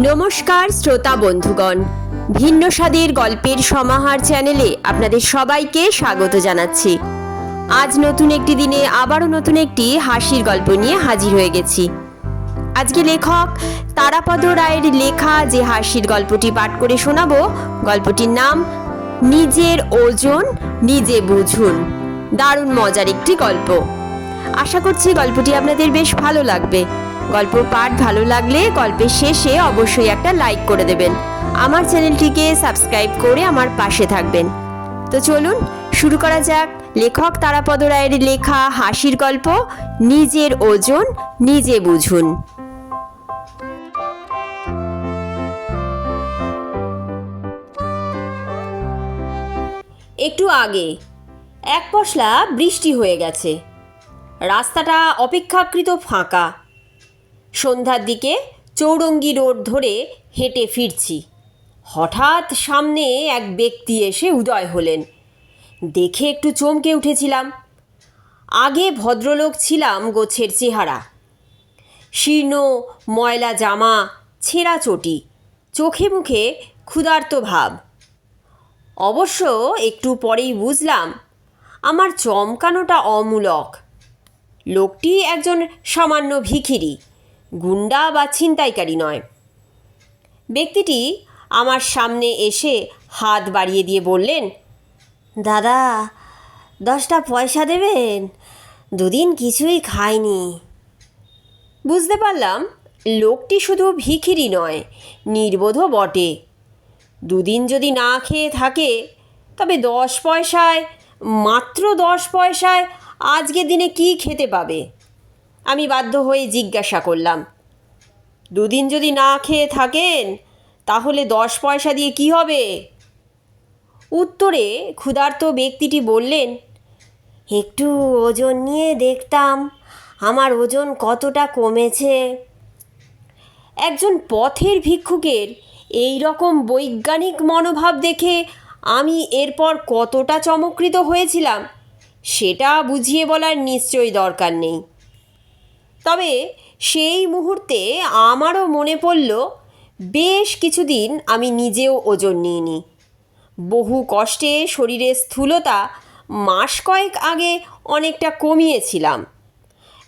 নমস্কার, শ্রোতা বন্ধুগণ। ভিন্ন স্বাদের গল্পের সমাহার চ্যানেলে আপনাদের সবাইকে স্বাগত জানাচ্ছি। আজ নতুন একটি দিনে আবারও নতুন একটি হাসির গল্প নিয়ে হাজির হয়ে গেছি। আজকে লেখক তারাপদ রায়ের লেখা যে হাসির গল্পটি পাঠ করে শোনাবো, গল্পটির নাম নিজের ওজন নিজে বুঝুন। দারুণ মজার একটি গল্প। আশা করছি গল্পটি আপনাদের বেশ ভালো লাগবে। গল্প পাঠ ভালো লাগলে গল্পের শেষে অবশ্যই একটা লাইক করে দেবেন। আমার চ্যানেলটিকে সাবস্ক্রাইব করে আমার পাশে থাকবেন। তো চলুন, শুরু করা যাক। লেখক তারাপদ রায়ের লেখা হাসির গল্প, নিজের ওজন, নিজে বুঝুন। একটু আগে, এক পশলা বৃষ্টি হয়ে গেছে। রাস্তাটা অপেক্ষাকৃত ফাঁকা। সন্ধ্যার দিকে চৌরঙ্গি রোড ধরে হেঁটে ফিরছি। হঠাৎ সামনে এক ব্যক্তি এসে উদয় হলেন। দেখে একটু চমকে উঠেছিলাম। আগে ভদ্রলোক ছিলাম গোছের চেহারা। শীর্ণ, ময়লা জামা, ছেঁড়া চটি, চোখে মুখে ক্ষুধার্ত ভাব। অবশ্য একটু পরেই বুঝলাম, আমার চমকানোটা অমূলক। লোকটি একজন সামান্য ভিখিরি। গুন্ডা বা ছিনতাইকারী নয়। ব্যক্তিটি আমার সামনে এসে হাত বাড়িয়ে দিয়ে বললেন, দাদা, দশটা পয়সা দেবেন? দুদিন কিছুই খাইনি। বুঝতে পারলাম, লোকটি শুধু ভিখিরি নয় নির্বোধও বটে। দুদিন যদি না খেয়ে থাকে, তবে দশ পয়সায়, মাত্র দশ পয়সায় আজকের দিনে কি খেতে পাবে? আমি বাধ্য হয়ে জিজ্ঞাসা করলাম, দুদিন যদি না খেয়ে থাকেন, তাহলে দশ পয়সা দিয়ে কি হবে? উত্তরে ক্ষুধার্ত ব্যক্তিটি বললেন, একটু ওজন নিয়ে দেখতাম, আমার ওজন কতটা কমেছে। একজন পথের ভিক্ষুকের এই রকম বৈজ্ঞানিক মনোভাব দেখে আমি এরপর কতটা চমকৃত হয়েছিলাম, সেটা বুঝিয়ে বলার নিশ্চয়ই দরকার নেই। তবে সেই মুহূর্তে আমারও মনে পড়ল, বেশ কিছুদিন আমি নিজেও ওজন নিইনি। বহু কষ্টে শরীরের স্থূলতা মাস কয়েক আগে অনেকটা কমিয়েছিলাম।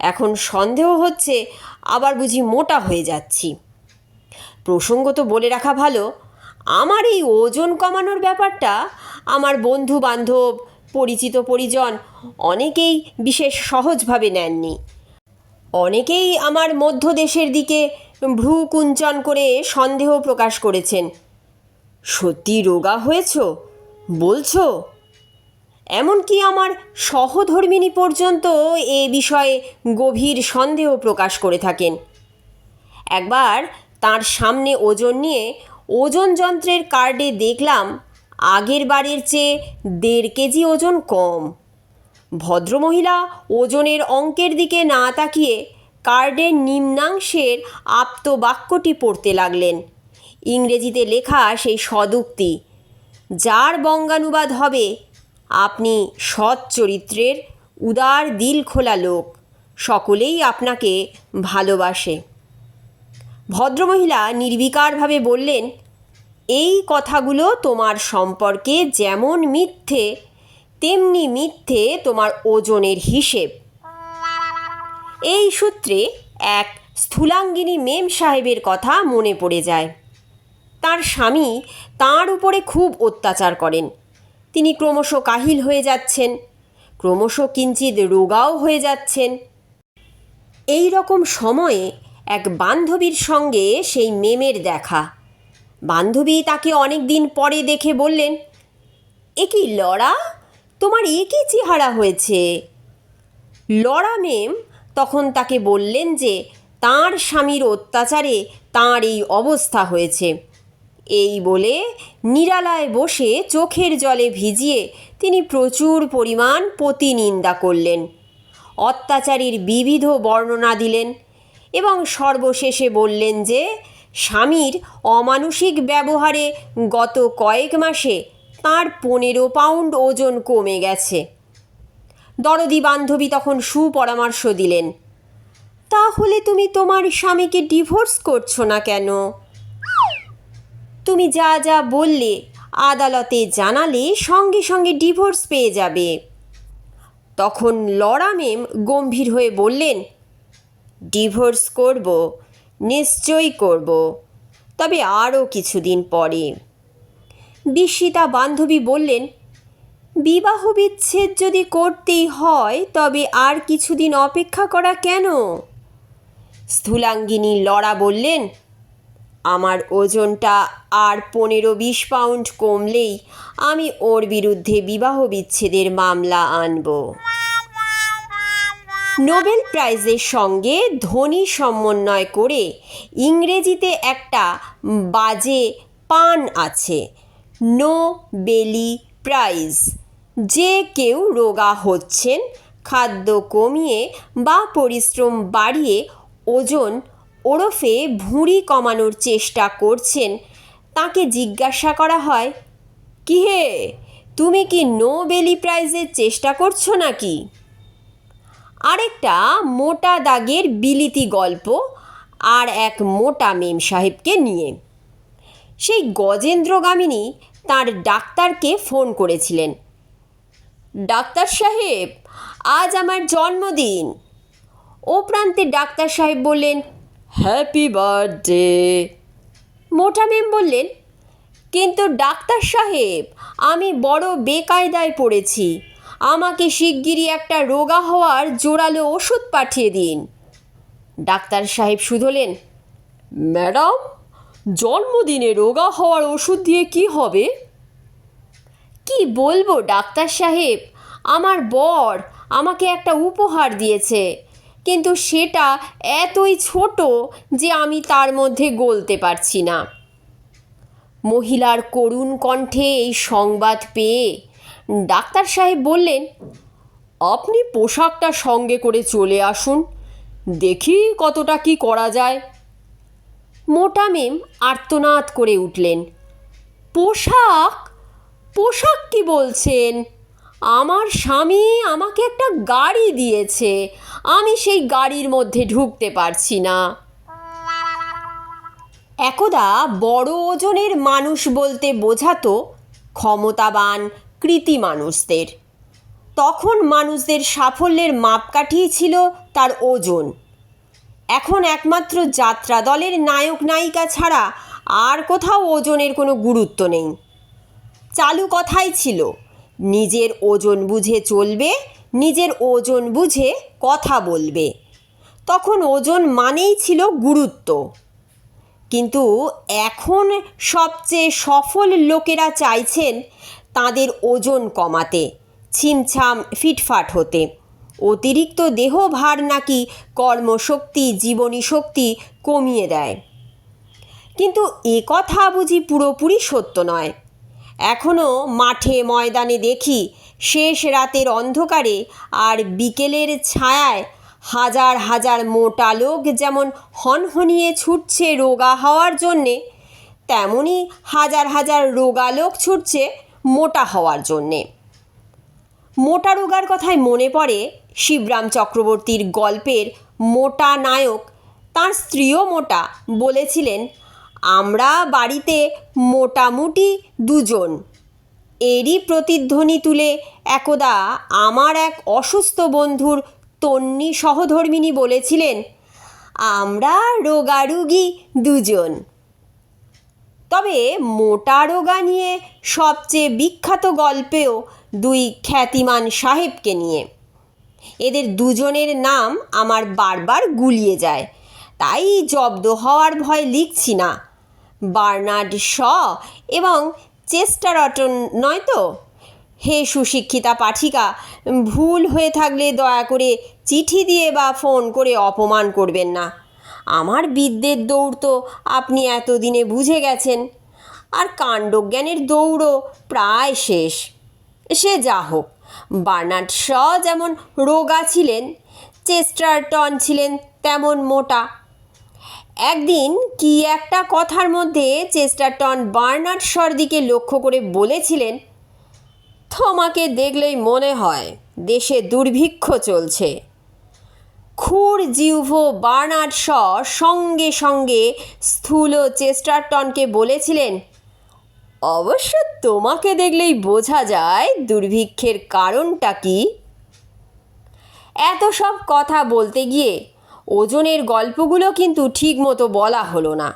এখন সন্দেহ হচ্ছে আবার বুঝি মোটা হয়ে যাচ্ছি। প্রসঙ্গত বলে রাখা ভালো, আমার এই ওজন কমানোর ব্যাপারটা আমার বন্ধু বান্ধব পরিচিত পরিজন অনেকেই বিশেষ সহজভাবে নেননি। অনেকেই আমার মধ্য দেশের দিকে ভ্রু কুঞ্চন করে সন্দেহ প্রকাশ করেছেন। সত্যি রোগা হয়েছ? বলছো? এমনকি আমার সহধর্মিনী পর্যন্ত এ বিষয়ে গভীর সন্দেহ প্রকাশ করে থাকেন। একবার তার সামনে ওজন নিয়ে ওজন যন্ত্রের কার্ডে দেখলাম, আগের বারের চেয়ে দেড় কেজি ওজন কম। ভদ্রমহিলা ওজনের অঙ্কের দিকে না তাকিয়ে কার্ডের নিম্নাংশের আপ্ত বাক্যটি পড়তে লাগলেন। ইংরেজিতে লেখা সেই সদুক্তি, যার বঙ্গানুবাদ হবে, আপনি সৎ চরিত্রের উদার দিল খোলা লোক, সকলেই আপনাকে ভালোবাসে। ভদ্রমহিলা নির্বিকারভাবে বললেন, এই কথাগুলো তোমার সম্পর্কে যেমন মিথ্যে তেমনি মিথ্যে তোমার ওজনের হিসেব। এই সূত্রে এক স্থূলাঙ্গিনী মেম সাহেবের কথা মনে পড়ে যায়। তার স্বামী তাঁর উপরে খুব অত্যাচার করেন। তিনি ক্রমশ কাহিল হয়ে যাচ্ছেন, ক্রমশ কিঞ্চিত রোগাও হয়ে যাচ্ছেন। এই রকম সময়ে এক বান্ধবীর সঙ্গে সেই মেমের দেখা। বান্ধবী তাকে অনেক দিন পরে দেখে বললেন, এ কি লড়া? তোমার এ কী চেহারা হয়েছে। লড়া মেম তখন তাকে বললেন যে, তাঁর স্বামীর অত্যাচারে তাঁর এই অবস্থা হয়েছে। এই বলে নিরালায় বসে চোখের জলে ভিজিয়ে তিনি প্রচুর পরিমাণ প্রতিনিন্দা করলেন। অত্যাচারীর বিবিধ বর্ণনা দিলেন এবং সর্বশেষে বললেন যে, স্বামীর অমানসিক ব্যবহারে গত কয়েক মাসে তার পনেরো পাউন্ড ওজন কমে গেছে। দরদি বান্ধবী তখন সুপরামর্শ দিলেন, তাহলে তুমি তোমার স্বামীকে ডিভোর্স করছ না কেন? তুমি যা যা বললে, আদালতে জানালে সঙ্গে সঙ্গে ডিভোর্স পেয়ে যাবে। তখন লরা মেম গম্ভীর হয়ে বললেন, ডিভোর্স করব, নিশ্চয়ই করব, তবে আরও কিছুদিন পরে। বিস্মিতা বান্ধবী বললেন বিবাহ বিচ্ছেদ যদি করতেই হয়, তবে আর কিছুদিন অপেক্ষা করা কেন? স্থূলাঙ্গিনী লড়া বললেন, আমার ওজনটা আর পনেরো বিশ পাউন্ড কমলেই আমি ওর বিরুদ্ধে বিবাহ বিচ্ছেদের মামলা আনব। নোবেল প্রাইজের সঙ্গে ধ্বনি সমন্বয় করে ইংরেজিতে একটা বাজে পান আছে। No belly prize. যে কেউ রোগা হচ্ছেন, খাদ্য কমিয়ে বা পরিশ্রম বাড়িয়ে ওজন ওরফে ভুঁড়ি কমানোর চেষ্টা করছেন, তাকে জিজ্ঞাসা করা হয়, কি হে, তুমি কি নো বেলি প্রাইজের চেষ্টা করছ নাকি? আরেকটা মোটা দাগের বিলিতি গল্প আর এক মোটা মেম সাহেবকে নিয়ে। সেই গজেন্দ্রগামিনী তার ডাক্তারকে ফোন করেছিলেন। ডাক্তার সাহেব, আজ আমার জন্মদিন। ও প্রান্তে ডাক্তার সাহেব বললেন হ্যাপি বার্থডে মোটা মেম বললেন, কিন্তু ডাক্তার সাহেব, আমি বড় বেকায়দায় পড়েছি। আমাকে শিগগিরই একটা রোগা হওয়ার জোরালো ওষুধ পাঠিয়ে দিন। ডাক্তার সাহেব শুধলেন, ম্যাডাম জন্মদিনে রোগা হওয়ার ওষুধ দিয়ে কি হবে? কি বলব, ডাক্তার সাহেব? আমার বর আমাকে একটা উপহার দিয়েছে। কিন্তু সেটা এতই ছোট যে আমি তার মধ্যে গলতে পারছি না। মহিলার করুণ কণ্ঠে এই সংবাদ পেয়ে ডাক্তার সাহেব বললেন, আপনি পোশাকটা সঙ্গে করে চলে আসুন। দেখি কতটা কি করা যায়। মোটা মেম আর্তনাদ করে উঠলেন। পোশাক? পোশাক কি বলছেন? আমার স্বামী আমাকে একটা গাড়ি দিয়েছে। আমি সেই গাড়ির মধ্যে ঢুকতে পারছি না। একদা বড় ওজনের মানুষ বলতে বোঝাতো ক্ষমতাবান, কৃতি মানুষদের। তখন মানুষদের সাফল্যের মাপকাঠি ছিল তার ওজন। এখন একমাত্র যাত্রা, দলের নায়ক নায়িকা ছাড়া আর কোথাও ওজনের কোনো গুরুত্ব নেই। চালু কথাই ছিল, নিজের ওজন বুঝে চলবে, নিজের ওজন বুঝে কথা বলবে। তখন ওজন মানেই ছিল গুরুত্ব। কিন্তু এখন সবচেয়ে সফল লোকেরা চাইছেন তাদের ওজন কমাতে, ছিমছাম, ফিটফাট হতে। অতিরিক্ত দেহভার নাকি কর্মশক্তি, জীবনী শক্তি কমিয়ে দেয়। কিন্তু এ কথা বুঝি পুরোপুরি সত্য নয়। এখনও মাঠে ময়দানে দেখি শেষ রাতের অন্ধকারে আর বিকেলের ছায়ায় হাজার হাজার মোটা লোক যেমন হনহনিয়ে ছুটছে রোগা হওয়ার জন্যে, তেমনি হাজার হাজার রোগা লোক ছুটছে মোটা হওয়ার জন্যে। মোটা রোগার কথায় মনে পড়ে শিবরাম চক্রবর্তীর গল্পের মোটা নায়ক। তার স্ত্রীও মোটা বলেছিলেন, আমরা বাড়িতে মোটামুটি দুজন। এরই প্রতিধ্বনি তুলে একদা আমার এক অসুস্থ বন্ধুর তন্নি সহধর্মিনী বলেছিলেন, আমরা রোগারুগী দুজন। তবে মোটা রোগা নিয়ে সবচেয়ে বিখ্যাত গল্পেও দুই খ্যাতিমান সাহেবকে নিয়ে। এদের দুজনের নাম আমার বারবার গুলিয়ে যায়। তাই জব্দ হওয়ার ভয় লিখছি না। বার্নার্ড শ এবং চেস্টারটন নয় তো? হে সুশিক্ষিতা পাঠিকা, ভুল হয়ে থাকলে দয়া করে চিঠি দিয়ে বা ফোন করে অপমান করবেন না। আমার বিদ্যের দৌড় তো আপনি এতদিনে বুঝে গেছেন। আর কাণ্ডজ্ঞানের দৌড়ও প্রায় শেষ। সে যা হোক, বার্নার্ড শ যেমন রোগা ছিলেন চেস্টারটন ছিলেন তেমন মোটা। একদিন কি একটা কথার মধ্যে চেস্টারটন বার্নার্ড শর দিকে লক্ষ্য করে বলেছিলেন, তোমাকে দেখলেই মনে হয় দেশে দুর্ভিক্ষ চলছে। খুর জিউভো বার্নার্ড শ সঙ্গে সঙ্গে স্থূল চেস্টারটনকে বলেছিলেন, অবশ্য তোমাকে দেখলেই বোঝা যায় দুর্ভিক্ষের কারণটা কি? এত সব কথা বলতে গিয়ে ওজনের গল্পগুলো কিন্তু ঠিকমতো বলা হলো না।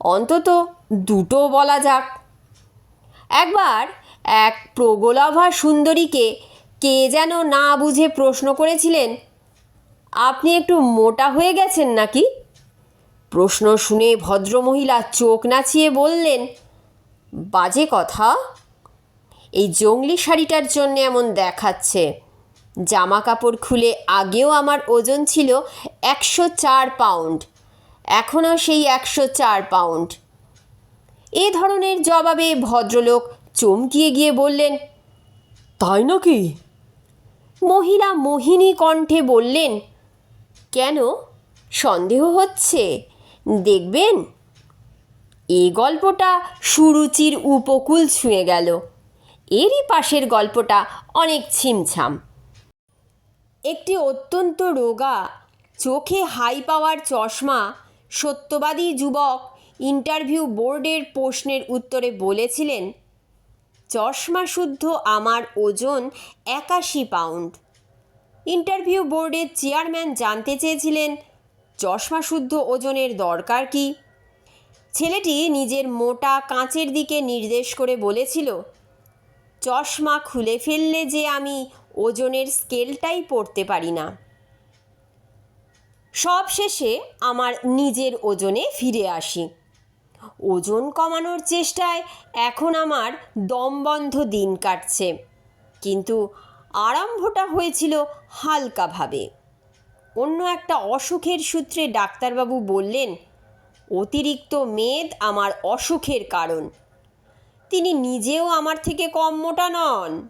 অন্তত দুটো বলা যাক। একবার এক প্রগলাভা সুন্দরীকে কে যেন না বুঝে প্রশ্ন করেছিলেন আপনি একটু মোটা হয়ে গেছেন নাকি? প্রশ্ন শুনে ভদ্রমহিলা চোখ নাচিয়ে বললেন, বাজে কথা। এই জঙ্গলি শাড়িটার জন্য এমন দেখাচ্ছে। জামা কাপড় খুলে আগেও আমার ওজন ছিল একশো চার পাউন্ড, এখনও সেই একশো চার পাউন্ড। এ ধরনের জবাবে ভদ্রলোক চমকিয়ে গিয়ে বললেন, তাই নাকি? মহিলা মোহিনী কণ্ঠে বললেন কেন সন্দেহ হচ্ছে? দেখবেন? এ গল্পটা সুরুচির উপকূল ছুঁয়ে গেল। এরই পাশের গল্পটা অনেক ছিমছাম। একটি অত্যন্ত রোগা, চোখে হাই পাওয়ার চশমা, সত্যবাদী যুবক ইন্টারভিউ বোর্ডের প্রশ্নের উত্তরে বলেছিলেন, চশমা শুদ্ধ আমার ওজন একাশি পাউন্ড। ইন্টারভিউ বোর্ডের চেয়ারম্যান জানতে চেয়েছিলেন, চশমা শুদ্ধ ওজনের দরকার কি? ছেলেটি নিজের মোটা কাঁচের দিকে নির্দেশ করে বলেছিল, চশমা খুলে ফেললে যে আমি ওজনের স্কেলটাই পড়তে পারি না। সব শেষে আমার নিজের ওজনে ফিরে আসি। ওজন কমানোর চেষ্টায় এখন আমার দমবন্ধ দিন কাটছে, কিন্তু আরম্ভটা হয়েছিল হালকাভাবে। অন্য একটা অসুখের সূত্রে ডাক্তারবাবু বললেন, অতিরিক্ত মেদ আমার অসুখের কারণ। তিনি নিজেও আমার থেকে কম মোটা নন।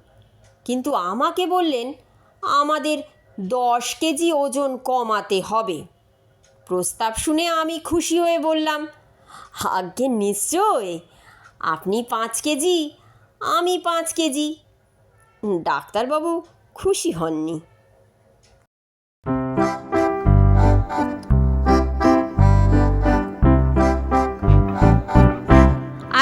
কিন্তু আমাকে বললেন, আমাদের দশ কেজি ওজন কমাতে হবে। প্রস্তাব শুনে আমি খুশি হয়ে বললাম আজ্ঞে নিশ্চয়। আপনি পাঁচ কেজি, আমি পাঁচ কেজি। ডাক্তারবাবু খুশি হননি।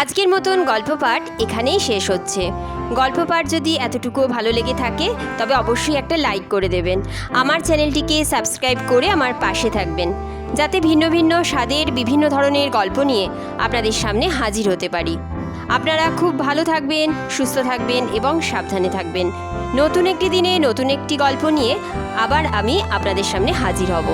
আজকের মতন গল্প পাঠ এখানেই শেষ হচ্ছে। গল্প পাঠ যদি এতটুকুও ভালো লেগে থাকে, তবে অবশ্যই একটা লাইক করে দেবেন। আমার চ্যানেলটিকে সাবস্ক্রাইব করে আমার পাশে থাকবেন। যাতে ভিন্ন ভিন্ন স্বাদের বিভিন্ন ধরনের গল্প নিয়ে আপনাদের সামনে হাজির হতে পারি। আপনারা খুব ভালো থাকবেন, সুস্থ থাকবেন এবং সাবধানে থাকবেন। নতুন একটি দিনে নতুন একটি গল্প নিয়ে আবার আমি আপনাদের সামনে হাজির হব।